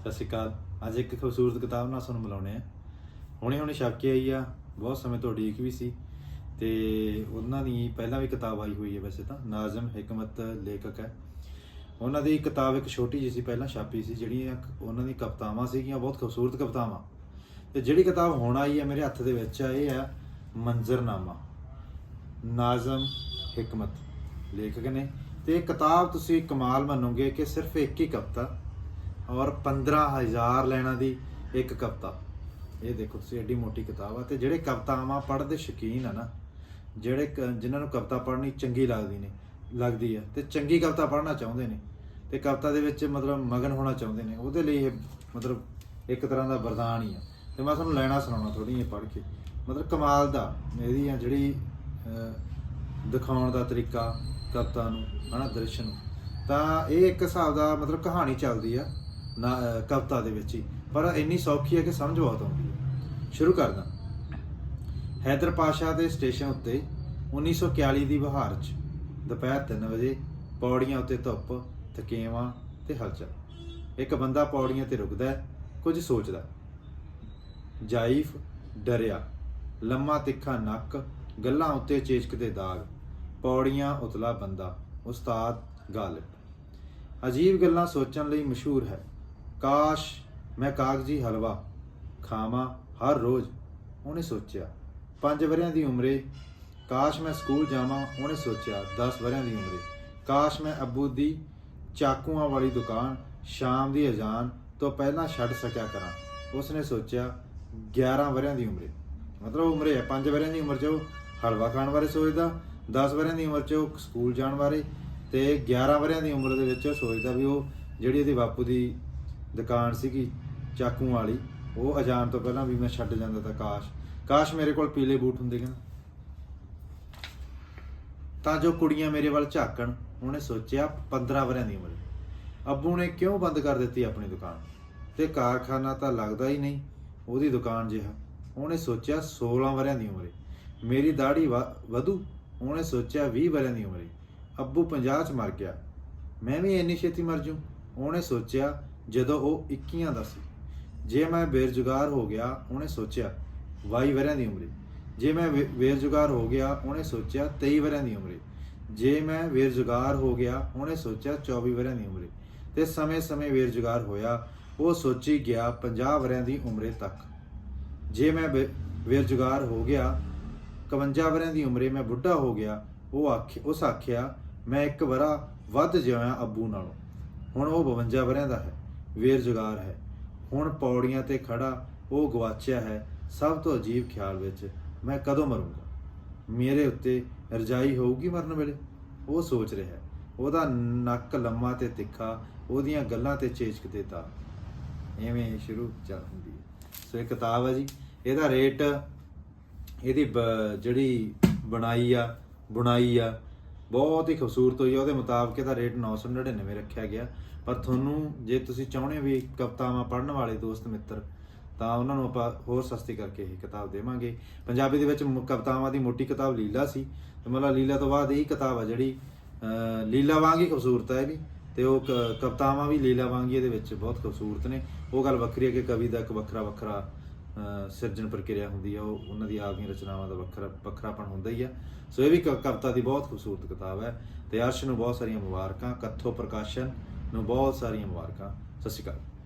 ਸਤਿ ਸ਼੍ਰੀ ਅਕਾਲ। ਅੱਜ ਇੱਕ ਖੂਬਸੂਰਤ ਕਿਤਾਬ ਨਾਲ ਤੁਹਾਨੂੰ ਮਿਲਾਉਣੇ ਆ। ਹੁਣੇ ਹੁਣੇ ਛਪ ਕੇ ਆਈ ਆ। ਬਹੁਤ ਸਮੇਂ ਤੋਂ ਉਡੀਕ ਵੀ ਸੀ ਤੇ ਉਹਨਾਂ ਦੀ ਪਹਿਲਾਂ ਵੀ ਕਿਤਾਬ ਆਈ ਹੋਈ ਹੈ ਵੈਸੇ ਤਾਂ। ਨਾਜ਼ਮ ਹਕਮਤ ਲੇਖਕ ਹੈ। ਉਹਨਾਂ ਦੀ ਕਿਤਾਬ ਇੱਕ ਛੋਟੀ ਜਿਹੀ ਸੀ, ਪਹਿਲਾਂ ਛਾਪੀ ਸੀ, ਜਿਹੜੀਆਂ ਉਹਨਾਂ ਦੀ ਕਵਿਤਾਵਾਂ ਸੀਗੀਆਂ। ਬਹੁਤ ਖੂਬਸੂਰਤ ਕਵਿਤਾਵਾਂ। ਤੇ ਜਿਹੜੀ ਕਿਤਾਬ ਹੁਣ ਆਈ ਹੈ ਮੇਰੇ ਹੱਥ ਦੇ ਵਿੱਚ ਆ, ਇਹ ਆ ਮੰਜ਼ਰਨਾਮਾ। ਨਾਜ਼ਮ ਹਕਮਤ ਲੇਖਕ ਨੇ। ਤੇ ਇਹ ਕਿਤਾਬ ਤੁਸੀਂ ਕਮਾਲ ਮੰਨੋਗੇ ਕਿ ਸਿਰਫ ਇੱਕ ਹੀ ਕਵਿਤਾ ਔਰ 15000 ਲੈਣਾ ਦੀ ਇੱਕ ਕਵਿਤਾ। ਇਹ ਦੇਖੋ ਤੁਸੀਂ, ਐਡੀ ਮੋਟੀ ਕਿਤਾਬ ਆ ਤੇ ਜਿਹੜੇ ਕਵਿਤਾਵਾਂ ਪੜ੍ਹਦੇ ਸ਼ੌਕੀਨ ਆ ਨਾ, ਜਿਹੜੇ ਕ- ਜਿਨ੍ਹਾਂ ਨੂੰ ਕਵਿਤਾ ਪੜ੍ਹਨੀ ਚੰਗੀ ਲੱਗਦੀ ਨੇ, ਲੱਗਦੀ ਆ ਤੇ ਚੰਗੀ ਕਵਿਤਾ ਪੜ੍ਹਨਾ ਚਾਹੁੰਦੇ ਨੇ ਤੇ ਕਵਿਤਾ ਦੇ ਵਿੱਚ ਮਤਲਬ ਮਗਨ ਹੋਣਾ ਚਾਹੁੰਦੇ ਨੇ, ਉਹਦੇ ਲਈ ਇਹ ਮਤਲਬ ਇੱਕ ਤਰ੍ਹਾਂ ਦਾ ਵਰਦਾਨ ਹੀ ਆ। ਤੇ ਮੈਂ ਤੁਹਾਨੂੰ ਲੈਣਾ ਸੁਣਾਉਣਾ ਥੋੜੀ ਜਿਹੀ ਪੜ੍ਹ ਕੇ। ਮਤਲਬ ਕਮਾਲ ਦਾ ਇਹਦੀ ਆ ਜਿਹੜੀ ਦਿਖਾਉਣ ਦਾ ਤਰੀਕਾ ਕਵਿਤਾ ਨੂੰ, ਹਨਾ, ਦ੍ਰਿਸ਼ ਨੂੰ। ਤਾਂ ਇਹ ਇੱਕ ਹਿਸਾਬ ਦਾ ਮਤਲਬ ਕਹਾਣੀ ਚੱਲਦੀ ਆ। ਕਵਿਤਾ ਦੇ ਵਿੱਚ ਹੀ। ਪਰ ਇੰਨੀ ਸੌਖੀ ਹੈ ਕਿ ਸਮਝ ਬਹੁਤ ਆਉਂਦੀ ਹੈ। ਸ਼ੁਰੂ ਕਰਦਾ। ਹੈਦਰ ਪਾਸ਼ਾ ਦੇ ਸਟੇਸ਼ਨ ਉੱਤੇ 1941 ਦੀ ਬਹਾਰ 'ਚ ਦੁਪਹਿਰ 3 ਵਜੇ ਪੌੜੀਆਂ ਉੱਤੇ ਧੁੱਪ, ਥਕੇਵਾਂ ਤੇ ਹਲਚਲ। ਇੱਕ ਬੰਦਾ ਪੌੜੀਆਂ ਤੇ ਰੁਕਦਾ ਕੁਝ ਸੋਚਦਾ ਜਾਇਫ ਡਰਿਆ, ਲੰਮਾ ਤਿੱਖਾ ਨੱਕ, ਗੱਲਾਂ ਉੱਤੇ ਚੇਚਕਦੇ ਦਾਗ, ਪੌੜੀਆਂ ਉਤਲਾ ਬੰਦਾ, ਉਸਤਾਦ ਗਾਲਿਬ। ਅਜੀਬ ਗੱਲਾਂ ਸੋਚਣ ਲਈ ਮਸ਼ਹੂਰ ਹੈ। ਕਾਸ਼ ਮੈਂ ਕਾਗਜ਼ੀ ਹਲਵਾ ਖਾਵਾਂ ਹਰ ਰੋਜ਼, ਉਹਨੇ ਸੋਚਿਆ। 5 ਵਰਿਆਂ ਦੀ ਉਮਰੇ, ਕਾਸ਼ ਮੈਂ ਸਕੂਲ ਜਾਵਾਂ, ਉਹਨੇ ਸੋਚਿਆ। 10 ਵਰਿਆਂ ਦੀ ਉਮਰੇ, ਕਾਸ਼ ਮੈਂ ਅੱਬੂ ਦੀ ਚਾਕੂਆਂ ਵਾਲੀ ਦੁਕਾਨ ਸ਼ਾਮ ਦੀ ਅਜ਼ਾਨ ਤੋਂ ਪਹਿਲਾਂ ਛੱਡ ਸਕਿਆ ਕਰਾਂ। ਉਸਨੇ ਸੋਚਿਆ 11 ਵਰਿਆਂ ਦੀ ਉਮਰੇ। ਮਤਲਬ ਉਮਰੇ ਹੈ 5 ਵਰਿਆਂ ਦੀ ਉਮਰ 'ਚ ਉਹ ਹਲਵਾ ਖਾਣ ਬਾਰੇ ਸੋਚਦਾ 10 ਵਰਿਆਂ ਦੀ ਉਮਰ 'ਚ ਉਹ ਸਕੂਲ ਜਾਣ ਬਾਰੇ ਤੇ 11 ਵਰਿਆਂ ਦੀ ਉਮਰ ਦੇ ਵਿੱਚ ਉਹ ਸੋਚਦਾ ਵੀ ਉਹ ਜਿਹੜੀ ਇਹਦੇ ਬਾਪੂ ਦੀ ਦੁਕਾਨ ਸੀਗੀ ਚਾਕੂ ਵਾਲੀ, ਉਹ ਅਜਾਨ ਤੋਂ ਪਹਿਲਾਂ ਵੀ ਮੈਂ ਛੱਡ ਜਾਂਦਾ ਤਾਂ ਕਾਸ਼। ਕਾਸ਼ ਮੇਰੇ ਕੋਲ ਪੀਲੇ ਬੂਟ ਹੁੰਦੇ ਕਹਿੰਦਾ ਤਾਂ ਜੋ ਕੁੜੀਆਂ ਮੇਰੇ ਵੱਲ ਝਾਕਣ, ਉਹਨੇ ਸੋਚਿਆ 15 ਵਰਿਆਂ ਦੀ ਉਮਰ। ਅੱਬੂ ਨੇ ਕਿਉਂ ਬੰਦ ਕਰ ਦਿੱਤੀ ਆਪਣੀ ਦੁਕਾਨ? ਤੇ ਕਾਰਖਾਨਾ ਤਾਂ ਲੱਗਦਾ ਹੀ ਨਹੀਂ, ਉਹਦੀ ਦੁਕਾਨ ਜਿਹਾ। ਉਹਨੇ ਸੋਚਿਆ 16 ਵਰਿਆਂ ਦੀ ਉਮਰੇ। ਮੇਰੀ ਦਾੜੀ ਵ- ਵਧੂ? ਉਹਨੇ ਸੋਚਿਆ 20 ਵਰਿਆਂ ਦੀ ਉਮਰੇ। ਅੱਬੂ 50 ਚ ਮਰ ਗਿਆ। ਮੈਂ ਵੀ ਇੰਨੀ ਛੇਤੀ ਮਰ ਜੂ? ਉਹਨੇ ਸੋਚਿਆ ਜਦੋਂ ਉਹ 21 ਦਾ ਸੀ। ਜੇ ਮੈਂ ਬੇਰੁਜ਼ਗਾਰ ਹੋ ਗਿਆ, ਉਹਨੇ ਸੋਚਿਆ 22 ਵਰਿਆਂ ਦੀ ਉਮਰੇ। ਜੇ ਮੈਂ ਬੇ- ਬੇਰੁਜ਼ਗਾਰ ਹੋ ਗਿਆ, ਉਹਨੇ ਸੋਚਿਆ 23 ਵਰਿਆਂ ਦੀ ਉਮਰੇ। ਜੇ ਮੈਂ ਬੇਰੁਜ਼ਗਾਰ ਹੋ ਗਿਆ, ਉਹਨੇ ਸੋਚਿਆ 24 ਵਰਿਆਂ ਦੀ ਉਮਰੇ। ਤੇ ਸਮੇਂ-ਸਮੇਂ ਬੇਰੁਜ਼ਗਾਰ ਹੋਇਆ, ਉਹ ਸੋਚੀ ਗਿਆ 50 ਵਰਿਆਂ ਦੀ ਉਮਰੇ ਤੱਕ। ਜੇ ਮੈਂ ਬੇ- ਬੇਰੁਜ਼ਗਾਰ ਹੋ ਗਿਆ 51 ਵਰਿਆਂ ਦੀ ਉਮਰੇ ਮੈਂ ਬੁੱਢਾ ਹੋ ਗਿਆ, ਉਹ ਆਖਿ, ਉਸ ਆਖਿਆ, ਮੈਂ ਇੱਕ ਵਰਾ ਵੱਧ ਜਿਉਂ ਅੱਬੂ ਨਾਲੋਂ। ਹੁਣ ਉਹ 52 ਵਰਿਆਂ ਦਾ ਹੈ। ਬੇਰੁਜ਼ਗਾਰ ਹੈ। ਹੁਣ ਪੌੜੀਆਂ ਤੇ ਖੜਾ ਉਹ ਗਵਾਚਿਆ ਹੈ ਸਭ ਤੋਂ ਅਜੀਬ ਖਿਆਲ ਵਿੱਚ। ਮੈਂ ਕਦੋਂ ਮਰੂੰਗਾ? ਮੇਰੇ ਉੱਤੇ ਰਜਾਈ ਹੋਊਗੀ ਮਰਨ ਵੇਲੇ? ਉਹ ਸੋਚ ਰਿਹਾ ਹੈ। ਉਹਦਾ ਨੱਕ ਲੰਮਾ ਤੇ ਤਿੱਖਾ, ਉਹਦੀਆਂ ਗੱਲਾਂ ਤੇ ਚੇਚਕਦੇ ਤਾਂ ਐਵੇਂ ਸ਼ੁਰੂ ਚੱਲ ਹੁੰਦੀ ਹੈ। ਸੋ ਇਹ ਕਿਤਾਬ ਹੈ ਜੀ। ਇਹਦਾ ਰੇਟ, ਇਹਦੀ ਬ- ਜਿਹੜੀ ਬਣਾਈ ਆ, ਬੁਣਾਈ ਆ ਬਹੁਤ ਹੀ ਖੂਬਸੂਰਤ ਹੋਈ ਆ। ਉਹਦੇ ਮੁਤਾਬਕ ਇਹਦਾ ਰੇਟ 999 ਰੱਖਿਆ ਗਿਆ। ਪਰ ਤੁਹਾਨੂੰ ਜੇ ਤੁਸੀਂ ਚਾਹੁੰਦੇ ਹੋ ਵੀ ਕਵਿਤਾਵਾਂ ਪੜ੍ਹਨ ਵਾਲੇ ਦੋਸਤ ਮਿੱਤਰ, ਤਾਂ ਉਹਨਾਂ ਨੂੰ ਆਪਾਂ ਹੋਰ ਸਸਤੀ ਕਰਕੇ ਇਹ ਕਿਤਾਬ ਦੇਵਾਂਗੇ। ਪੰਜਾਬੀ ਦੇ ਵਿੱਚ ਮੁ- ਕਵਿਤਾਵਾਂ ਦੀ ਮੋਟੀ ਕਿਤਾਬ ਲੀਲਾ ਸੀ। ਤੇ ਮਤਲਬ ਲੀਲਾ ਤੋਂ ਬਾਅਦ ਇਹ ਕਿਤਾਬ ਆ ਜਿਹੜੀ ਲੀਲਾ ਵਾਂਗ ਹੀ ਖੂਬਸੂਰਤ ਹੈ ਇਹ ਵੀ ਤੇ ਉਹ ਕ- ਕਵਿਤਾਵਾਂ ਵੀ ਲੀਲਾ ਵਾਂਗੀ ਇਹਦੇ ਵਿੱਚ ਬਹੁਤ ਖੂਬਸੂਰਤ ਨੇ। ਉਹ ਗੱਲ ਵੱਖਰੀ ਹੈ ਕਿ ਕਵੀ ਦਾ ਇੱਕ ਵੱਖਰਾ ਵੱਖਰਾ ਸਿਰਜਣ ਪ੍ਰਕਿਰਿਆ ਹੁੰਦੀ ਆ, ਉਹ ਉਹਨਾਂ ਦੀ ਆਪਦੀਆਂ ਰਚਨਾਵਾਂ ਦਾ ਵੱਖਰਾ ਵੱਖਰਾਪਣ ਹੁੰਦਾ ਹੀ ਆ। ਸੋ ਇਹ ਵੀ ਕਵਿਤਾ ਦੀ ਬਹੁਤ ਖੂਬਸੂਰਤ ਕਿਤਾਬ ਹੈ ਤੇ ਅਰਸ਼ ਨੂੰ ਬਹੁਤ ਸਾਰੀਆਂ ਮੁਬਾਰਕਾਂ, ਕੱਥੋ ਪ੍ਰਕਾਸ਼ਨ ਨੂੰ ਬਹੁਤ ਸਾਰੀਆਂ ਮੁਬਾਰਕਾਂ। ਸਤਿ ਸ਼੍ਰੀ ਅਕਾਲ।